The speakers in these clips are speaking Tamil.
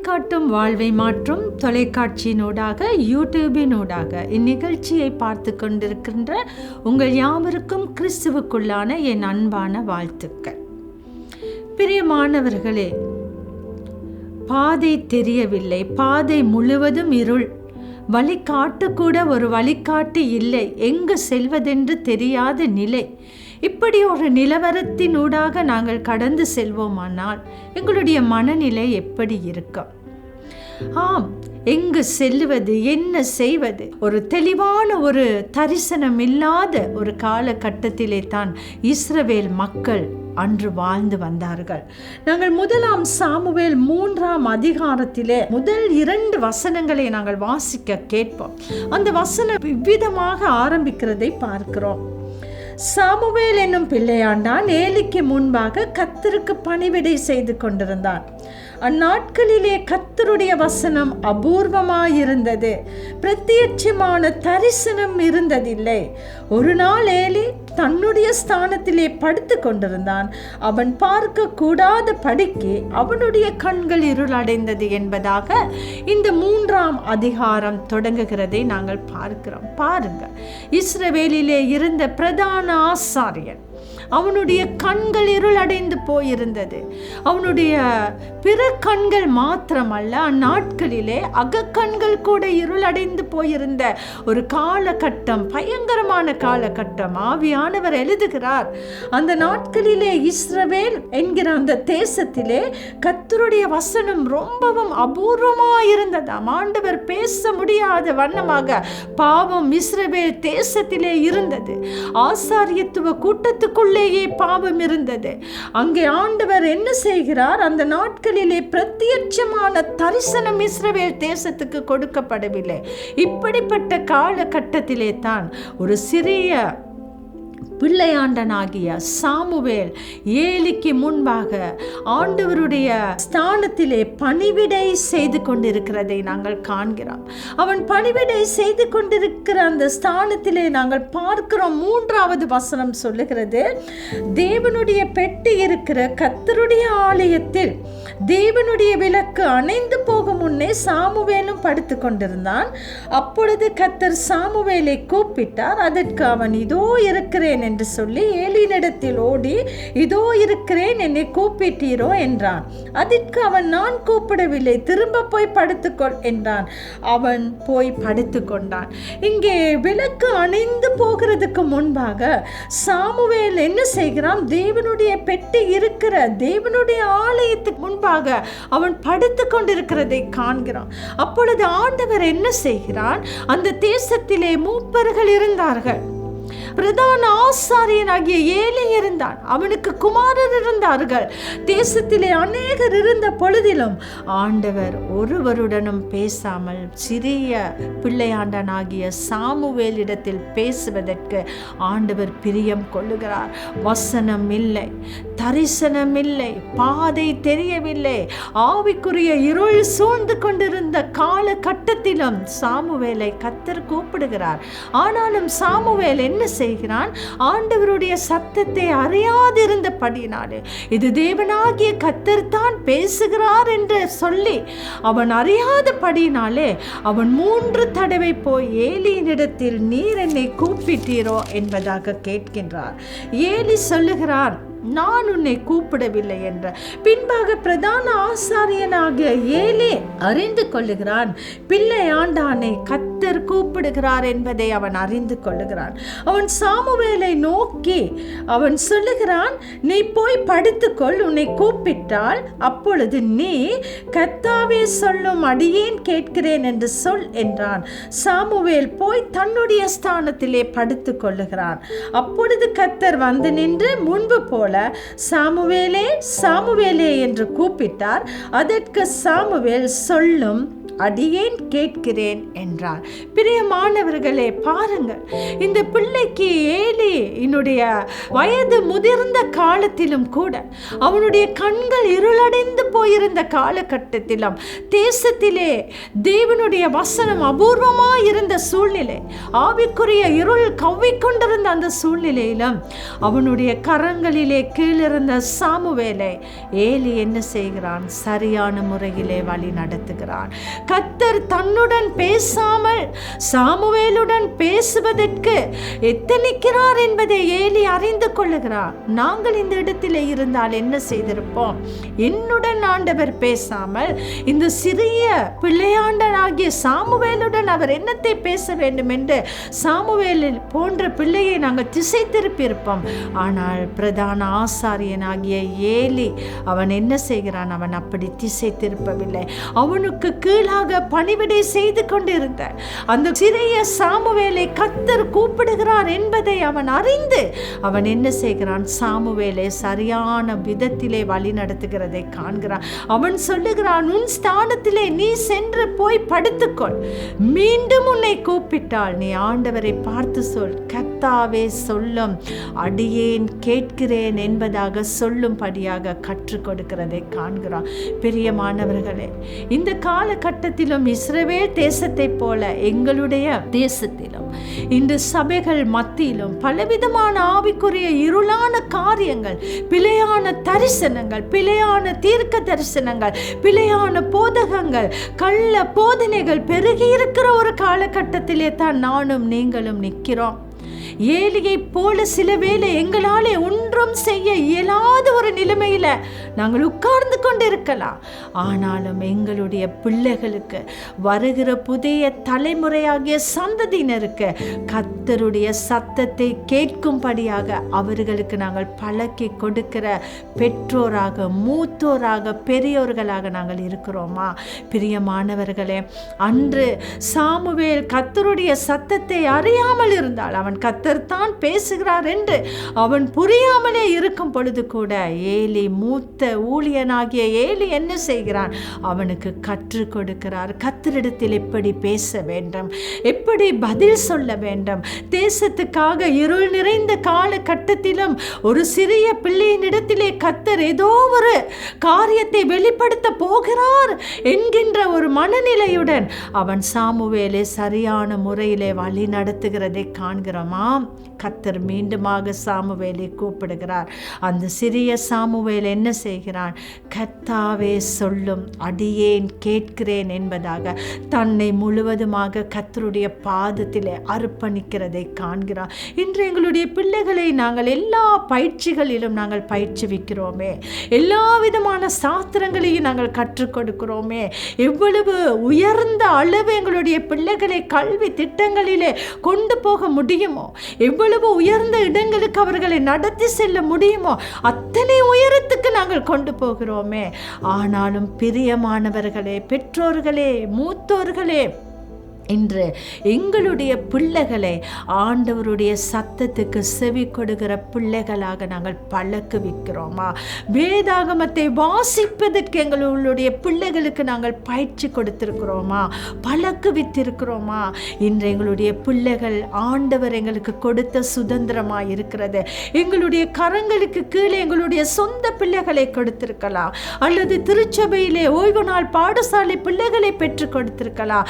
வழிகாட்டும் வாழ்வை மாற்றும் தொலைக்காட்சியினூடாக யூடியூபினூடாக இந்நிகழ்ச்சியை பார்த்து கொண்டிருக்கின்ற உங்கள் யாவருக்கும் கிறிஸ்துவுக்குள்ளான என் அன்பான வாழ்த்துக்கள். பிரியமானவர்களே பாதை தெரியவில்லை. பாதை முழுவதும் இருள். வழிகாட்டு கூட ஒரு வழிகாட்டு இல்லை. எங்கு செல்வதென்று தெரியாத நிலை. இப்படி ஒரு நிலவரத்தினூடாக நாங்கள் கடந்து செல்வோமானால் எங்களுடைய மனநிலை எப்படி இருக்கும்? ஆம் எங்கு செல்வது என்ன செய்வது? ஒரு தெளிவான ஒரு தரிசனம் இல்லாத ஒரு காலகட்டத்திலே தான் இஸ்ரவேல் மக்கள் அன்று வாழ்ந்து வந்தார்கள். நாங்கள் முதலாம் சாமுவேல் மூன்றாம் அதிகாரத்திலே முதல் இரண்டு வசனங்களை நாங்கள் வாசிக்க கேட்போம். அந்த வசனம் இவ்விதமாக ஆரம்பிக்கிறதை பார்க்கிறோம். சாமுவேல் என்னும் பிள்ளையாண்டான் ஏலிக்கு முன்பாக கத்தருக்கு பணிவிடை செய்து கொண்டிருந்தான். அந்நாட்களிலே கத்தருடைய வசனம் அபூர்வமாயிருந்தது. பிரத்யட்சமான தரிசனம் இருந்ததில்லை. ஒரு நாள் ஏலி தன்னுடைய ஸ்தானத்திலே படுத்து கொண்டிருந்தான். அவன் பார்க்க கூடாத படிக்கு அவனுடைய கண்கள் இருளடைந்தது என்பதாக இந்த மூன்றாம் அதிகாரம் தொடங்குகிறதை நாங்கள் பார்க்கிறோம். பாருங்க இஸ்ரவேலிலே இருந்த பிரதான ஆசாரியன். அவனுடைய கண்கள் இருளடைந்து போயிருந்தது. அவனுடைய பிற கண்கள் மாத்திரமல்ல அந்நாட்களிலே அகக்கண்கள் கூட இருளடைந்து போயிருந்த ஒரு காலகட்டம் பயங்கரமான காலகட்டம். ஆவியானவர் எழுதுகிறார் அந்த நாட்களிலே இஸ்ரவேல் என்கிற அந்த தேசத்திலே கத்தருடைய வசனம் ரொம்பவும் அபூர்வமாயிருந்ததாம். ஆண்டவர் பேச முடியாத வண்ணமாக பாவம் இஸ்ரவேல் தேசத்திலே இருந்தது. ஆசாரியத்துவ கூட்டத்துக்குள்ளேயே பாவம் இருந்தது. அங்கே ஆண்டவர் என்ன செய்கிறார்? அந்த நாட்களிலே பிரத்யட்சமான தரிசனம் இஸ்ரவேல் தேசத்துக்கு கொடுக்கப்படவில்லை. இப்படிப்பட்ட காலகட்டத்திலே தான் ஒரு சிறிய பிள்ளையாண்டனாகிய சாமுவேல் ஏலிக்கு முன்பாக ஆண்டவருடைய ஸ்தானத்திலே பணிவிடை செய்து கொண்டிருக்கிறதை நாங்கள் காண்கிறோம். அவன் பணிவிடை செய்து கொண்டிருக்கிற அந்த ஸ்தானத்திலே நாங்கள் பார்க்கிறோம். மூன்றாவது வசனம் சொல்லுகிறது தேவனுடைய பெட்டி இருக்கிற கத்தருடைய ஆலயத்தில் தேவனுடைய விளக்கு அணைந்து போகும் முன்னே சாமுவேலும் படுத்து கொண்டிருந்தான். அப்பொழுது கத்தர் சாமுவேலை கூப்பிட்டார். அதற்கு அவன் இதோ இருக்கிறேன் என்று சொல்லி ஏலியினிடத்தில் ஓடி இதோ இருக்கிறேன் என்னை கூப்பிட்டீரோ என்றான். அதற்கு அவன் நான் கூப்பிடவில்லை திரும்ப போய் படுத்துக்கொள் என்றான். அவன் போய் படுத்து கொண்டான் இங்கே விளக்கு அணிந்து போகிறதுக்கு முன்பாக சாமுவேல் என்ன செய்கிறான்? தேவனுடைய பெட்டி இருக்கிற தேவனுடைய ஆலயத்துக்கு முன்பாக அவன் படுத்து கொண்டிருக்கிறதை காண்கிறான். அப்பொழுது ஆண்டவர் என்ன செய்கிறான்? அந்த தேசத்திலே மூப்பர்கள் இருந்தார்கள். பிரதான ஆசாரியனாகிய ஏலி இருந்தான். அவனுக்கு குமாரர் இருந்தார்கள். தேசத்திலே அநேகர் இருந்த பொழுதிலும் ஆண்டவர் ஒருவருடனும் பேசாமல் சிறிய பிள்ளையாண்டனாகிய சாமுவேலிடத்தில் பேசுவதற்கு ஆண்டவர் பிரியம் கொள்ளுகிறார். வசனம் இல்லை தரிசனம் இல்லை பாதை தெரியவில்லை. ஆவிக்குரிய இருள் சூழ்ந்து கொண்டிருந்த காலகட்டத்திலும் சாமுவேலை கத்தர் கூப்பிடுகிறார். ஆனாலும் சாமுவேல் என்ன செய்கிறான். ஆண்டவருடைய சத்தத்தை அறியாதிருந்தபடினாலே இது தேவனாகிய கத்தர் தான் பேசுகிறார் என்று சொல்லி அவன் அறியாதபடினாலே அவன் மூன்று தடவை போய் ஏலியினிடத்தில் நீர் என்னை கூப்பிட்டீரோ என்பதாக கேட்கின்றார். ஏலி சொல்லுகிறார் நான் உன்னை கூப்பிடவில்லை என்ற. பின்பாக பிரதான ஆசாரியனாகிய ஏலே அறிந்து கொள்ளுகிறான் பிள்ளை ஆண்டானை கர்த்தர் கூப்பிடுகிறார் என்பதை அவன் அறிந்து கொள்ளுகிறான். அவன் சாமுவேலை நோக்கி அவன் சொல்லுகிறான் நீ போய் படுத்துக்கொள் உன்னை கூப்பிட்டால் அப்பொழுது நீ கத்தாவே சொல்லும் அடியேன் கேட்கிறேன் என்று சொல் என்றான். சாமுவேல் போய் தன்னுடைய ஸ்தானத்திலே படுத்து கொள்ளுகிறான் அப்பொழுது கத்தர் வந்து நின்று முன்பு போல சாமுவேலே சாமுவேலே என்று கூப்பிட்டார். அதற்கு சாமுவேல் சொல்லும் அடியேன் கேட்கிறேன் என்றார் பிரியமானவர்களே பாருங்கள். இந்த பிள்ளைக்கு ஏலி என்னுடைய வயது முதிர்ந்த காலத்திலும் கூட அவனுடைய கண்கள் இருளடைந்து போயிருந்த காலகட்டத்திலும் தேசத்திலே தேவனுடைய வசனம் அபூர்வமாக இருந்த சூழ்நிலை ஆவிக்குரிய இருள் கவ்விக்கொண்டிருந்த அந்த சூழ்நிலையிலும் அவனுடைய கரங்களிலே கீழிருந்த சாமுவேலை ஏலி என்ன செய்கிறான்? சரியான முறையிலே வழி நடத்துகிறான். கத்தர் தன்னுடன் பேசாமல் சாமுவேலுடன் பேசுவதற்கு எத்தனிக்கிறார் என்பதை ஏலி அறிந்து கொள்ளுகிறார். நாங்கள் இந்த இடத்திலே இருந்தால் என்ன செய்திருப்போம்? என்னுடன் ஆண்டவர் பேசாமல் இந்த சிறிய பிள்ளையாண்டனாகிய சாமுவேலுடன் அவர் என்னத்தை பேச வேண்டும் என்று சாமுவேலில் போன்ற பிள்ளையை நாங்கள் திசை திருப்பியிருப்போம் ஆனால் பிரதான ஆசாரியனாகிய ஏலி அவன் என்ன செய்கிறான்? அவன் அப்படி திசை திருப்பவில்லை அவனுக்கு கீழாக பணிவிடை செய்து கொண்டிருந்த அந்த சிறிய சாமுவேலை கத்தர் கூப்பிடுகிறார் என்பதை அவன் அறிந்து அவன் என்ன செய்கிறான்? சாமுவேலை சரியான விதத்திலே வழி நடத்துகிறதை காண்கிறான். அவன் சொல்லுகிறான் உன் ஸ்தானத்திலே நீ சென்று போய் படுத்துக்கொள். மீண்டும் உன்னை கூப்பிட்டால் நீ ஆண்டவரை பார்த்து சொல். கத்தாவே சொல்லும் அடியேன் கேட்கிறேன் என்பதாக சொல்லும்படியாக கற்றுக் கொடுக்கிறதை காண்கிறான். பிரியமானவர்களே இந்த காலகட்டத்திலும் இஸ்ரவேல் தேசத்தைப் போல எங்களுடைய தேசத்திலும் இன்று சபைகள் மத்தியிலும் பலவிதமான ஆவிக்குரிய இருளான காரியங்கள் பிழையான தரிசனங்கள் பிழையான தீர்க்க தரிசனங்கள் பிழையான போதகங்கள் கள்ள போதனைகள் பெருகி இருக்கிற ஒரு காலகட்டத்திலே தான் நானும் நீங்களும் நிற்கிறோம். ஏலியை போல சில வேளை எங்களாலே ஒன்றும் செய்ய இயலாத ஒரு நிலைமையில நாங்கள் உட்கார்ந்து கொண்டிருக்கலாம். ஆனாலும் எங்களுடைய பிள்ளைகளுக்கு வருகிற புதிய தலைமுறையாகிய சந்ததியினருக்கு கத்தருடைய சத்தத்தை கேட்கும்படியாக அவர்களுக்கு நாங்கள் பழக்கி கொடுக்கிற பெற்றோராக மூத்தோராக பெரியோர்களாக நாங்கள் இருக்கிறோமா? பிரியமானவர்களே அன்று சாமுவேல் கத்தருடைய சத்தத்தை அறியாமல் இருந்தால் அவன் கத்தர் தான் பேசுகிறார் என்று அவன் புரியாமலே இருக்கும் பொழுது கூட ஏலி மூத்த ஊழியனாகிய ஏலி என்ன செய்கிறான்? அவனுக்கு கற்றுக் கொடுக்கிறார். கத்தரிடத்தில் எப்படி பேச வேண்டும்? எப்படி பதில் சொல்ல வேண்டும்? தேசத்துக்காக இருள் நிறைந்த காலகட்டத்திலும் ஒரு சிறிய பிள்ளையினிடத்திலே கத்தர் ஏதோ ஒரு காரியத்தை வெளிப்படுத்த போகிறார் என்கின்ற ஒரு மனநிலையுடன் அவன் சாமுவேலை சரியான முறையிலே வழி நடத்துகிறதை காண்கிறோமா? கத்தர் மீண்டுமாக சாமுவேலை கூப்பிடுகிறார். அந்த சிறிய சாமுவேல் என்ன செய்கிறான் கத்தாவே சொல்லும் அடியேன் கேட்கிறேன் என்பதாக தன்னை முழுவதுமாக கத்தருடைய பாதத்திலே அர்ப்பணிக்கிறதை காண்கிறார். இன்று எங்களுடைய பிள்ளைகளை நாங்கள் எல்லா பயிற்சிகளிலும் நாங்கள் பயிற்சிவிக்கிறோமே எல்லா விதமான சாஸ்திரங்களையும் நாங்கள் கற்றுக் கொடுக்கிறோமே. எவ்வளவு உயர்ந்த அளவு எங்களுடைய பிள்ளைகளை கல்வி திட்டங்களிலே கொண்டு போக முடியுமோ? எவ்வளவு உயர்ந்த இடங்களுக்கு அவர்களை நடத்தி செல்ல முடியுமோ? அத்தனை உயரத்துக்கு நாங்கள் கொண்டு போகிறோமே. ஆனாலும் பிரியமானவர்களே பெற்றோர்களே மூத்தோர்களே இன்று எங்களுடைய பிள்ளைகளை ஆண்டவருடைய சத்தத்துக்கு செவி கொடுக்கிற பிள்ளைகளாக நாங்கள் பழக்குவிக்கிறோமா? வேதாகமத்தை வாசிப்பதற்கு எங்களுடைய பிள்ளைகளுக்கு நாங்கள் பயிற்சி கொடுத்திருக்கிறோமா? பழக்குவித்திருக்கிறோமா? இன்று எங்களுடைய பிள்ளைகள் ஆண்டவர் எங்களுக்கு கொடுத்த சுதந்திரமாக இருக்கிறது. எங்களுடைய கரங்களுக்கு கீழே எங்களுடைய சொந்த பிள்ளைகளை கொடுத்திருக்கலாம். அல்லது திருச்சபையிலே ஓய்வு நாள் பாடசாலை பிள்ளைகளை பெற்றுக் கொடுத்திருக்கலாம்.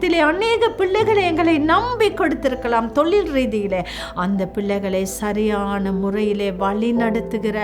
சமுதாயத்திலே அநேக பிள்ளைகளை எங்களை நம்பி கொடுத்திருக்கலாம் தொழில் ரீதியில். அந்த பிள்ளைகளை சரியான முறையிலே வழி நடத்துகிற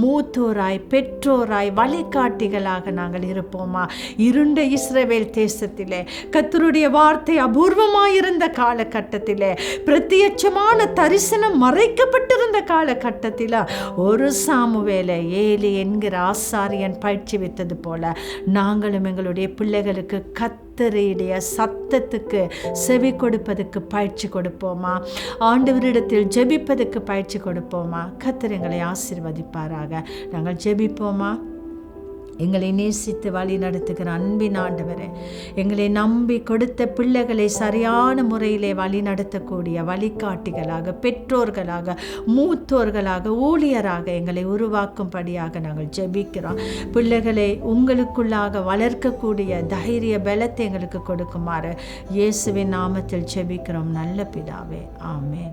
மூத்தோராய் பெற்றோராய் வழிகாட்டிகளாக நாங்கள் இருப்போமா? இருண்ட இஸ்ரவேல் தேசத்திலே கத்தருடைய வார்த்தை அபூர்வமாயிருந்த காலகட்டத்திலே பிரத்யட்சமான தரிசனம் மறைக்கப்பட்டிருந்த காலகட்டத்தில் ஒரு சாமுவேலை ஏலி என்கிற ஆசாரியன் பயிற்சி வைத்தது போல நாங்களும் எங்களுடைய பிள்ளைகளுக்கு கத் கத்தருடைய சத்தத்துக்கு செவி கொடுப்பதற்கு பயிற்சி கொடுப்போமா? ஆண்டவரிடத்தில் ஜெபிப்பதற்கு பயிற்சி கொடுப்போமா? கத்தர் எங்களை ஆசீர்வதிப்பாராக. நாங்கள் ஜெபிப்போமா? எங்களை நேசித்து வழி நடத்துகிற அன்பின் ஆண்டவரே எங்களை நம்பி கொடுத்த பிள்ளைகளை சரியான முறையிலே வழி நடத்தக்கூடிய வழிகாட்டிகளாக பெற்றோர்களாக மூத்தோர்களாக ஊழியராக எங்களை உருவாக்கும்படியாக நாங்கள் ஜெபிக்கிறோம். பிள்ளைகளை உங்களுக்குள்ளாக வளர்க்கக்கூடிய தைரிய பலத்தை எங்களுக்கு கொடுக்குமாறு இயேசுவின் நாமத்தில் ஜெபிக்கிறோம். நல்ல பிதாவே ஆமேன்.